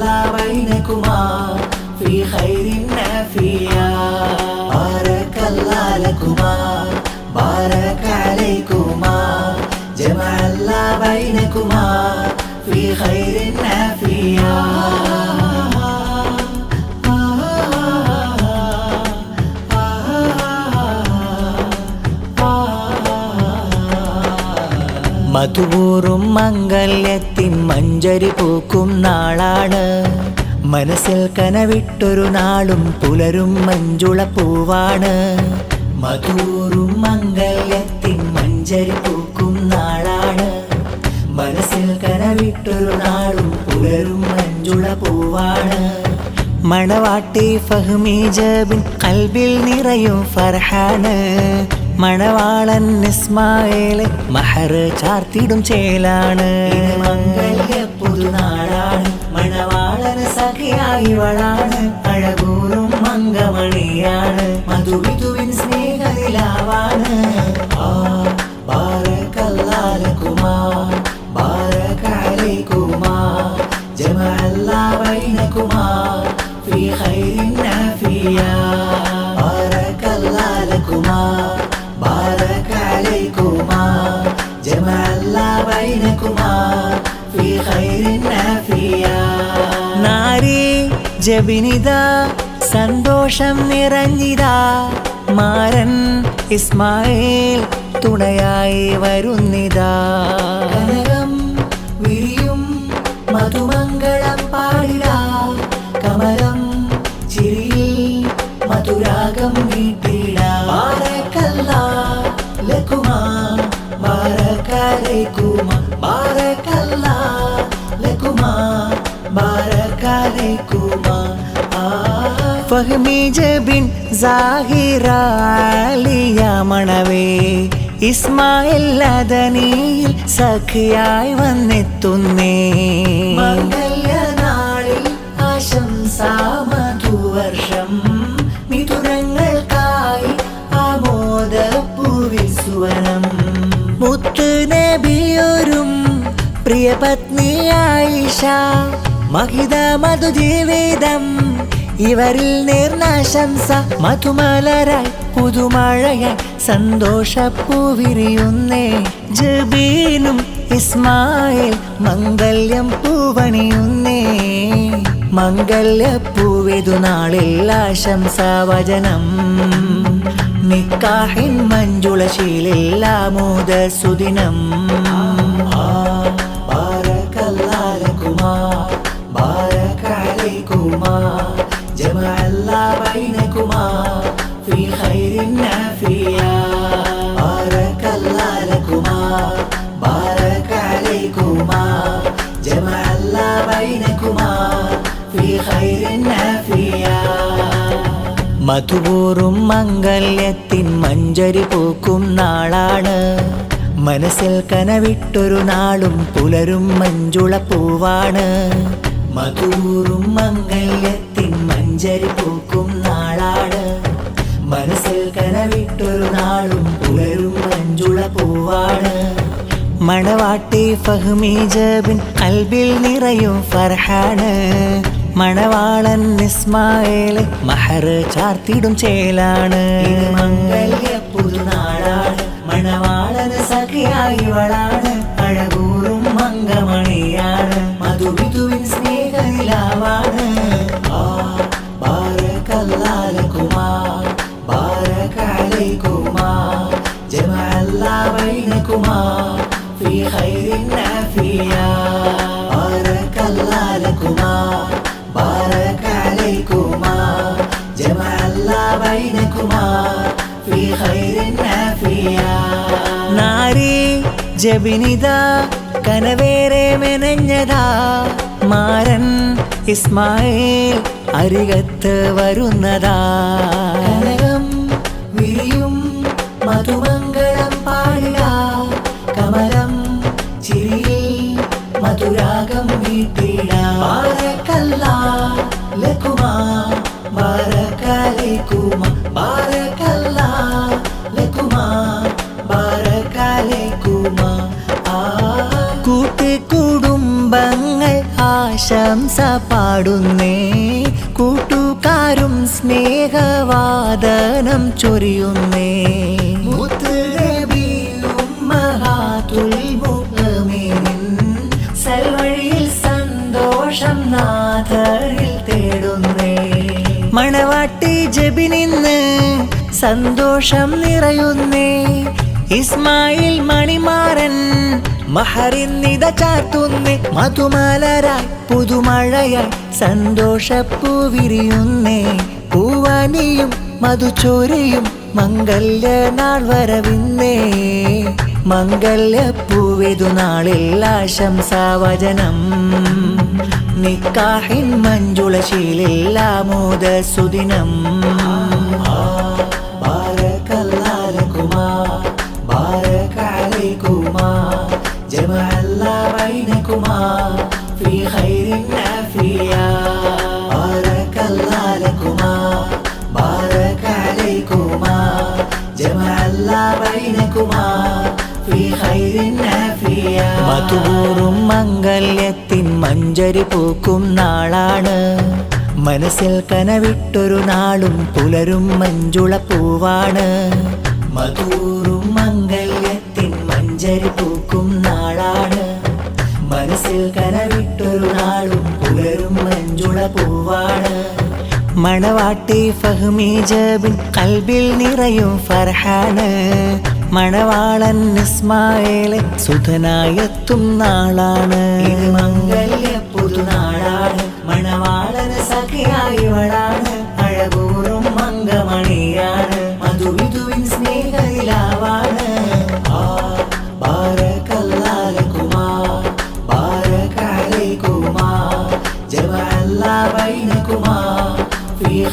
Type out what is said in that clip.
بينكما في خير نافيا. بارك الله لكما بارك عليكما. جمع الله بينكما في خير نافيا. മധുവൂറും മംഗല്യത്തിൻ മഞ്ചരി പൂക്കും നാളാണ്. മനസ്സിൽ കനവിട്ടൊരു നാളും പുലരും മഞ്ചുള പൂവാണ്. മധൂറും മംഗല്യത്തിൻ മഞ്ചരി പൂക്കും നാളാണ്. മനസ്സിൽ കനവിട്ടൊരു നാളും പുലരും മഞ്ചുള പൂവാണ്. മണവാട്ടി ഫഹ്മി ജബിൻ കൽബിൽ നിറയും ഫർഹാണ് മണവാളൻ ഇസ്മായേലെ മഹർ ചാർത്തിടും ചേലാണ്. الله بينكما في خير نافيا നാരി ജബിനിത സന്തോഷം നിറഞ്ഞിതാ മാരൻ ഇസ്മായിൽ തുണയായി വരുന്നിതാ കനകം വിരിയും മധുമംഗളം ഫഹ്മി ജബിൻ മണവേ ഇസ്മായിൽ സഖിയായി വന്നെത്തുന്നേ മംഗല്യനാളിൽ ആശംസാമധുവർഷം മിഥുനങ്ങൾക്കായി ആമോദപ്പൂവിൽ സുവനം മുത്തു നബിയൊരും പ്രിയ പത്നി ആയിഷ മഹിത മധുജീവിതം ഇവരിൽ നിർനാശംസ മധുമലരായി പുതുമഴയായി സന്തോഷപ്പൂവിരിയുന്നേ. ജബീനും ഇസ്മായിൽ മംഗല്യം പൂവണിയുന്നേ. മംഗല്യപ്പൂവിതു നാളിൽ ആശംസാവചനം. നിക്കാഹിൻ മഞ്ജുളശീലിൽ ആമോദ സുദിനം ബാരക്കല്ലാലക്കുമാ بارك عليكما جمع الله بينكما في خير نافيا മധുപൂറും മംഗല്യത്തിൻ മഞ്ചരി പൂക്കും നാളാണ്. മനസ്സിൽ കനവിട്ടൊരു നാളും പുലരും മഞ്ചുള പൂവാണ്. മധുപൂറും മംഗല്യത്തിൻ മഞ്ചരി പൂക്കും നാളാണ്. മനസ്സിൽ കനവിട്ടൊരു നാളും പുലരും മഞ്ചുള പൂവാണ്. മണവാട്ടി ഫഹ്മി ജബിൻ കൽബിൽ നിറയും ഫർഹാണ്. മണവാളൻ ഇസ്മായേലെ മഹർ ചാർത്തിടും ചേലാണ്. മംഗല്യ പുതുനാളാണ്. സഖിയായി സഖിയായിവളാണ് അഴകൂറും മംഗമണിയാണ് മധുവിധുവിൻ സ്നേഹനിലാവാണ്. ആ നാരി ജബിനിത കനവേറെ മെനഞ്ഞതാ. മാരൻ ഇസ്മായിൽ അരികത്ത് വരുന്നതാ. കനകം വിരിയും മധുമംഗളം പാടുക കമലം ചിരി മധുരാഗം ആശംസ പാടുന്നേ. കൂട്ടുകാരും സ്നേഹവാദനം ചൊരിയുന്നേ. മണവാട്ടി ജബിനിന്ന് സന്തോഷം നിറയുന്നേ. ഇസ്മായിൽ മണിമാരൻ മഹറിന്നിത ചാർത്തുന്നേ മധുമാലരായി പുതുമഴയായി സന്തോഷപ്പൂ വിരിയുന്നേ പൂവാനിയും മധുചോരയും മംഗല്യ നാൾ വരവിന്നേ. മംഗല്യപ്പൂവിതു നാളിൽ ആശംസാവചനം. നിക്കാഹിൻ മഞ്ജുളശീലിൽ في خير عافية بارك الله لكما بارك عليكما جمع الله بينكما في خير عافية മധുപൂറും മംഗല്യത്തിൻ മഞ്ചരി പൂക്കും നാളാണ് മനസ്സിൽ കനവിട്ടൊരു നാളും പുലരും മഞ്ജുള പൂവാണ് മധൂറും മംഗല്യത്തിൻ മഞ്ചരി പൂക്കും നാളാണ് മനസ്സിൽ കനവിട്ടൊരു നാളും പുലരും മഞ്ജുള പൂവാണ്. മണവാട്ടി ഫഹ്മി ജബിൻ കൽബിൽ നിറയും ഫർഹാന്. മണവാളൻ ഇസ്മായേലെ സുധനായെത്തും നാളാണ്. മംഗല്യ പുതുനാളാണ്. മണവാളന് സഖിയായി അഴകൂറും في